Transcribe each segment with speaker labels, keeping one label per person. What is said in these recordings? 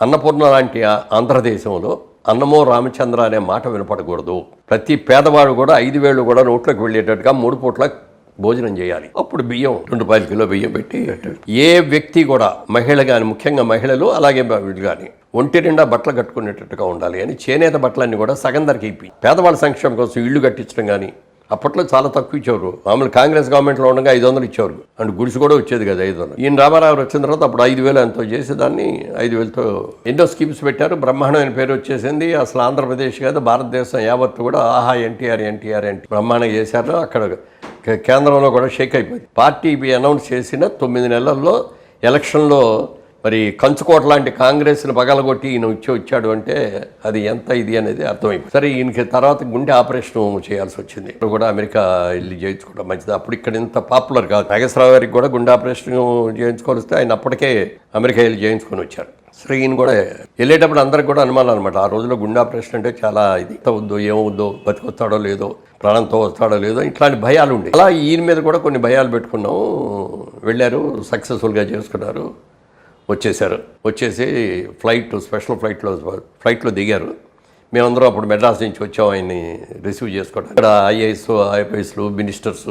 Speaker 1: అన్నపూర్ణ లాంటి ఆంధ్రదేశంలో అన్నమో రామచంద్ర అనే మాట వినపడకూడదు. ప్రతి పేదవాడు కూడా ఐదు వేలు కూడా నోట్లోకి వెళ్ళేటట్టుగా మూడు పూట్ల భోజనం చేయాలి. అప్పుడు బియ్యం రెండు రూపాయల కిలో బియ్యం పెట్టి ఏ వ్యక్తి కూడా మహిళ కానీ ముఖ్యంగా మహిళలు అలాగే వీళ్ళు కానీ ఒంటి నిండా బట్టలు కట్టుకునేటట్టుగా ఉండాలి. అని చేనేత బట్టలన్నీ కూడా సగం ధరకి ఇప్పి పేదవాళ్ళ సంక్షేమం కోసం ఇళ్ళు కట్టించడం కానీ అప్పట్లో చాలా తక్కువ ఇచ్చేవారు. మామూలు కాంగ్రెస్ గవర్నమెంట్లో ఉండగా ఐదు వందలు ఇచ్చేవారు. అండ్ గుడిసి కూడా వచ్చేది కదా ఐదు వందలు. ఈయన రామారావు వచ్చిన తర్వాత అప్పుడు ఐదు వేలు ఎంతో చేసి దాన్ని ఐదు వేలతో ఎన్నో స్కీమ్స్ పెట్టారు. బ్రహ్మాండమైన పేరు వచ్చేసింది. అసలు ఆంధ్రప్రదేశ్ కాదు భారతదేశం యావత్తు కూడా ఆహా ఎన్టీఆర్ ఎన్టీఆర్ ఎన్టీ బ్రహ్మాండంగా చేశారు. అక్కడ కేంద్రంలో కూడా షేక్ అయిపోయింది. పార్టీ అనౌన్స్ చేసిన తొమ్మిది నెలల్లో ఎలక్షన్లో మరి కంచుకోట లాంటి కాంగ్రెస్ని పగలగొట్టి ఈయన వచ్చి వచ్చాడు అంటే అది ఎంత ఇది అనేది అర్థమైపోయింది. సరే ఈయనకి తర్వాత గుండె ఆపరేషన్ చేయాల్సి వచ్చింది. ఇప్పుడు కూడా అమెరికా వెళ్ళి చేయించుకోవడం మంచిది. అప్పుడు ఇక్కడ ఇంత పాపులర్ కాదు. నాగేశ్వరరావు గారికి కూడా గుండె ఆపరేషన్ చేయించుకొని వస్తే ఆయన అప్పటికే అమెరికా వెళ్ళి చేయించుకొని వచ్చారు. సరే ఈయన కూడా వెళ్ళేటప్పుడు అందరికి కూడా అనుమానం అనమాట ఆ రోజుల్లో గుండె ఆపరేషన్ అంటే చాలా ఇది. ఉందో ఏమవుద్దో బతికొస్తాడో లేదో ప్రాణంతో వస్తాడో లేదో ఇట్లాంటి భయాలు ఉండే అలా ఈయన మీద కూడా కొన్ని భయాలు పెట్టుకున్నాం. వెళ్ళారు సక్సెస్ఫుల్గా చేసుకున్నారు. వచ్చేసారు వచ్చేసి ఫ్లైట్ స్పెషల్ ఫ్లైట్లో ఫ్లైట్లో దిగారు. మేమందరం అప్పుడు మెడ్రాస్ నుంచి వచ్చాం ఆయన్ని రిసీవ్ చేసుకోవడం ఇక్కడ ఐఏఎస్ ఐపీఎస్లు మినిస్టర్స్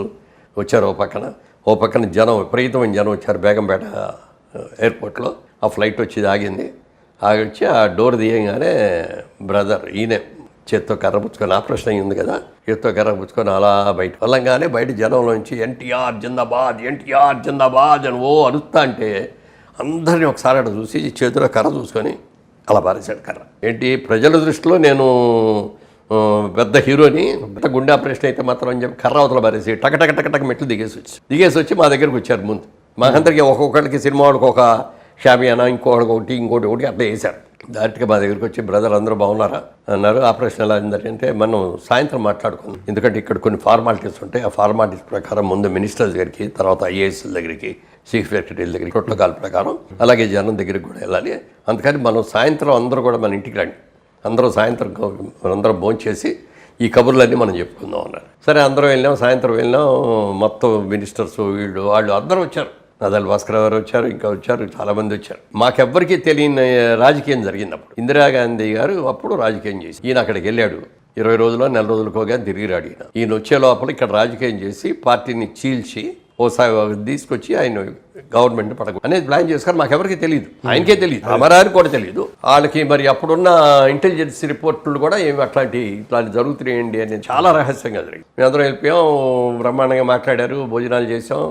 Speaker 1: వచ్చారు ఓ పక్కన. ఓ పక్కన జనం విపరీతమైన జనం వచ్చారు బేగంపేట ఎయిర్పోర్ట్లో. ఆ ఫ్లైట్ వచ్చి ఆగింది. ఆగి వచ్చి ఆ డోర్ తీయగానే బ్రదర్ ఈయనే చేత్తో కర్ర పుచ్చుకొని ఆపరేషన్ అయ్యింది కదా. చేత్తో కర్ర పుచ్చుకొని అలా బయట వెళ్ళంగానే బయట జనంలోంచి ఎన్టీఆర్ జిందాబాద్ ఎన్టీఆర్ జిందాబాద్ అని ఓ అరుస్తా అంటే అందరినీ ఒకసారి అక్కడ చూసి చేతిలో కర్ర చూసుకొని అలా పారేశాడు కర్ర. ఏంటి? ప్రజల దృష్టిలో నేను పెద్ద హీరోని పెద్ద గుండె ఆపరేషన్ అయితే మాత్రం అని చెప్పి కర్ర అవతల పారేసి టక టక టక టక మెట్లు దిగేసి వచ్చి దిగేసి వచ్చి మా దగ్గరికి వచ్చారు ముందు. మాకందరికి ఒక్కొక్కరికి సినిమా వాళ్ళకి ఒక షామియానా ఇంకోటికి ఒకటి ఇంకోటి ఒకటి అట్లా వేశారు డైరెక్ట్గా మా దగ్గరికి వచ్చి బ్రదర్ అందరూ బాగున్నారా? అన్నారు. ఆపరేషన్ ఎలా అయిందంటే అంటే మనం సాయంత్రం మాట్లాడుకుందాం. ఎందుకంటే ఇక్కడ కొన్ని ఫార్మాలిటీస్ ఉంటాయి. ఆ ఫార్మాలిటీస్ ప్రకారం ముందు మినిస్టర్ దగ్గరికి తర్వాత ఐఏఎస్ దగ్గరికి చీఫ్ సెక్రటరీ దగ్గరికి ప్రోటోకాల్ ప్రకారం అలాగే జనం దగ్గరికి కూడా వెళ్ళాలి. అందుకని మనం సాయంత్రం అందరూ కూడా మన ఇంటికి రండి. అందరూ సాయంత్రం అందరం భోంచేసి ఈ కబుర్లన్నీ మనం చెప్పుకుందాం అన్నారు. సరే అందరం వెళ్ళాం. సాయంత్రం వెళ్ళాం. మొత్తం మినిస్టర్స్ వీళ్ళు వాళ్ళు అందరూ వచ్చారు. నదల్ భాస్కర్ గారు వచ్చారు ఇంకా వచ్చారు చాలామంది వచ్చారు. మాకెవ్వరికీ తెలియని రాజకీయం జరిగింది అప్పుడు ఇందిరాగాంధీ గారు అప్పుడు రాజకీయం చేసి ఈయన అక్కడికి వెళ్ళాడు. ఇరవై రోజులు నెల రోజులకోగా తిరిగి రాడు ఈయన. ఈయన వచ్చే లోపల ఇక్కడ రాజకీయం చేసి పార్టీని చీల్చి ఓసారి తీసుకొచ్చి ఆయన గవర్నమెంట్ పడకు అనేది ప్లాన్ చేసుకొని మాకెవరికి తెలియదు. ఆయనకే తెలియదు. అమరానికి కూడా తెలియదు. వాళ్ళకి మరి అప్పుడున్న ఇంటెలిజెన్స్ రిపోర్ట్లు కూడా ఏమి అట్లాంటి ఇట్లాంటి జరుగుతున్నాయండి అని చాలా రహస్యంగా జరిగింది. మేమందరం వెళ్ళిపోయాం బ్రహ్మాండంగా మాట్లాడారు భోజనాలు చేసాం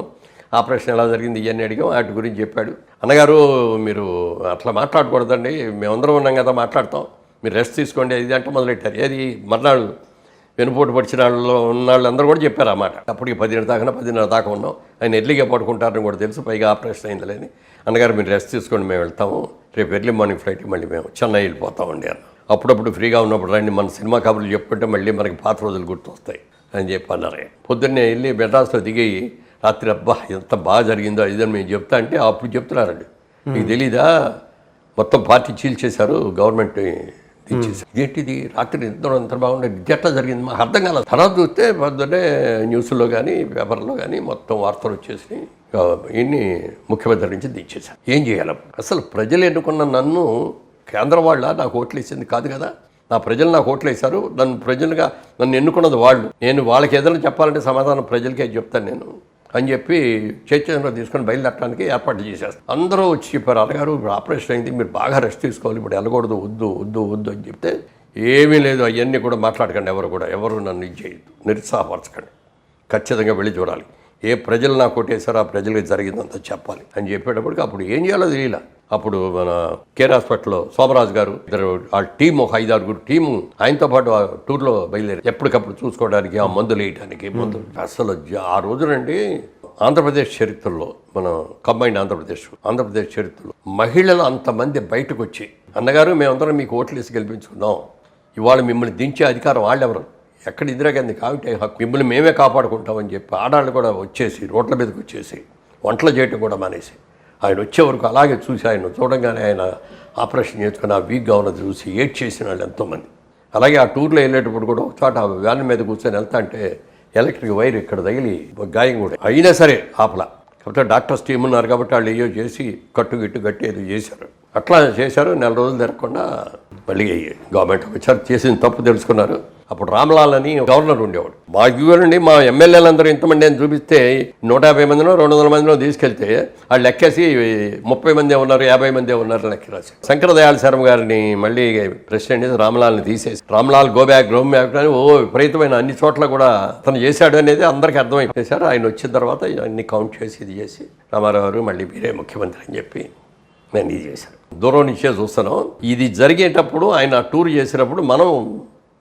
Speaker 1: ఆపరేషన్ ఎలా జరిగింది ఇవన్నీ అడిగాం. వాటి గురించి చెప్పాడు. అన్నగారు మీరు అట్లా మాట్లాడకూడదండి. మేమందరం ఉన్నాం కదా మాట్లాడతాం. మీరు రెస్ట్ తీసుకోండి. ఇది అంటే మొదలెట్టారు. ఏది? మర్నాడు వెనుపోటు పడిచిన వాళ్ళు ఉన్న వాళ్ళందరూ కూడా చెప్పారు ఆ మాట. అప్పటికి పదిహేను దాకా పదిన్నర దాకా ఉన్నాం. ఆయన ఎర్లీగా పడుకుంటారని కూడా తెలుసు. పైగా ఆపరేషన్ అయింది లేని అన్నగారు మీరు రెస్ట్ తీసుకోండి. మేము వెళ్తాము. రేపు ఎర్లీ మార్నింగ్ ఫ్లైట్కి మళ్ళీ మేము చెన్నై వెళ్ళిపోతామండి అన్న అప్పుడప్పుడు ఫ్రీగా ఉన్నప్పుడు రండి. మన సినిమా కబుర్లు చెప్పుకుంటే మళ్ళీ మనకి పాత రోజులు గుర్తొస్తాయి అని చెప్పి అన్నారు పొద్దున్నే వెళ్ళి మెడ్రాస్లో దిగి రాత్రి అబ్బా ఎంత బాగా జరిగిందో ఇదని మేము చెప్తా అంటే అప్పుడు చెప్తున్నారండి. మీకు తెలీదా? మొత్తం పార్టీ చీల్చేశారు గవర్నమెంట్ దించేశారు. ఏంటిది రాత్రి ఇద్దరు అంత బాగుండే ఎట్లా జరిగింది? మాకు అర్థం కాలేదు తర్వాత చూస్తే పొద్దునే న్యూస్లో కానీ పేపర్లో కానీ మొత్తం వార్తలు వచ్చేసి ఇన్ని ముఖ్యమంత్రి నుంచి దించేశారు. ఏం చేయాలి అసలు ప్రజలు ఎన్నుకున్న నన్ను కేంద్రం వాళ్ళ నాకు ఓట్లు వేసింది కాదు కదా? నా ప్రజలు నాకు ఓట్లు వేశారు నన్ను ప్రజలుగా నన్ను ఎన్నుకున్నది వాళ్ళు. నేను వాళ్ళకి ఏదైనా చెప్పాలంటే సమాధానం ప్రజలకే చెప్తాను నేను. అని చెప్పి చైతన్యంలో తీసుకొని బయలుదేరడానికి ఏర్పాటు చేసేస్తారు. అందరూ వచ్చి చెప్పారు అన్నగారు ఇప్పుడు ఆపరేషన్ అయింది మీరు బాగా రెస్ట్ తీసుకోవాలి ఇప్పుడు వెళ్ళకూడదు వద్దు వద్దు వద్దు అని చెప్తే ఏమీ లేదు అవన్నీ కూడా మాట్లాడకండి ఎవరు కూడా ఎవరు నన్ను ఇది చేయొద్దు నిరుత్సాహపరచకండి ఖచ్చితంగా వెళ్ళి చూడాలి ఏ ప్రజలు నాకు కొట్టేశారో ఆ ప్రజలకు జరిగిందంతా చెప్పాలి అని చెప్పేటప్పటికి అప్పుడు ఏం చేయాలో తెలియలే. అప్పుడు మన కేర్ హాస్పిటల్లో సోమరాజు గారు ఇద్దరు ఆ టీం ఒక ఐదు ఆరుగురు టీము ఆయనతో పాటు ఆ టూర్లో బయలుదేరి ఎప్పటికప్పుడు చూసుకోవడానికి ఆ మందులు వేయడానికి మందులు అసలు ఆ రోజునండి ఆంధ్రప్రదేశ్ చరిత్రలో మన కంబైండ్ ఆంధ్రప్రదేశ్ ఆంధ్రప్రదేశ్ చరిత్రలో మహిళలు అంతమంది బయటకు వచ్చి అన్నగారు మేమందరం మీకు ఓట్లు వేసి గెలిపించుకుందాం. ఇవాళ మిమ్మల్ని దించే అధికారం వాళ్ళెవరు? ఎక్కడ ఇందిరాగాంధీ కాబట్టి హక్కు? మిమ్మల్ని మేమే కాపాడుకుంటామని చెప్పి ఆడాళ్ళు కూడా వచ్చేసి రోడ్ల మీదకి వచ్చేసి వంటలు చేయటం కూడా మానేసి ఆయన వచ్చే వరకు అలాగే చూసి ఆయన చూడంగానే ఆయన ఆపరేషన్ చేసుకుని ఆ వీక్గా ఉన్నది చూసి ఏడ్ చేసిన వాళ్ళు ఎంతోమంది. అలాగే ఆ టూర్లో వెళ్ళేటప్పుడు కూడా ఒక చోట ఆ వ్యాన్ మీద కూర్చొని వెళ్తా అంటే ఎలక్ట్రిక్ వైర్ ఇక్కడ తగిలి ఒక గాయం కూడా. అయినా సరే ఆపల. కాబట్టి డాక్టర్స్ టీమ్ ఉన్నారు కాబట్టి వాళ్ళు ఏయో చేసి కట్టు గిట్టు కట్టి ఏదో చేశారు. అట్లా చేశారు నెల రోజులు తిరగకుండా మళ్ళీ గవర్నమెంట్ వచ్చారు చేసిన తప్పు తెలుసుకున్నారు. అప్పుడు రామ్లాల్ అని గవర్నర్ ఉండేవాడు. మా ఇవ్వండి మా ఎమ్మెల్యేలందరూ ఇంతమంది అని చూపిస్తే నూట యాభై మందినో రెండు వందల మందినో తీసుకెళ్తే వాళ్ళు లెక్కేసి ముప్పై మంది ఉన్నారు యాభై మంది ఉన్నారు లెక్క రాసి శంకరదయాళ శర్మ గారిని మళ్ళీ ప్రెసిడెంట్ రామ్లాల్ని తీసేసి Ramlal go back go back అని ఓ విపరీతమైన అన్ని చోట్ల కూడా తను చేశాడు అనేది అందరికీ అర్థమైపోయేశారు. ఆయన వచ్చిన తర్వాత అన్ని కౌంట్ చేసి ఇది చేసి రామారావు గారు మళ్ళీ మీరే ముఖ్యమంత్రి అని చెప్పి నేను ఇది చేశాను. దూరం నుంచే చూస్తున్నాం ఇది జరిగేటప్పుడు ఆయన టూర్ చేసినప్పుడు మనం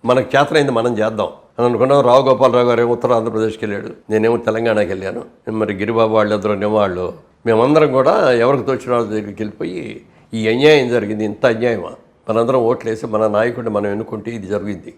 Speaker 1: మనకు చేతనైంది మనం చేద్దాం అని అనుకున్నాం. రావు గోపాలరావు గారు ఏమో ఉత్తర ఆంధ్రప్రదేశ్కి వెళ్ళాడు. నేనేమో తెలంగాణకి వెళ్ళాను. మరి గిరిబాబు వాళ్ళిద్దరునేమో వాళ్ళు మేమందరం కూడా ఎవరికి తోచిన వాళ్ళ దగ్గరికి వెళ్ళిపోయి ఈ అన్యాయం జరిగింది ఇంత అన్యాయమా? మనందరం ఓట్లేసి మన నాయకుడిని మనం ఎన్నుకుంటే ఇది జరిగింది.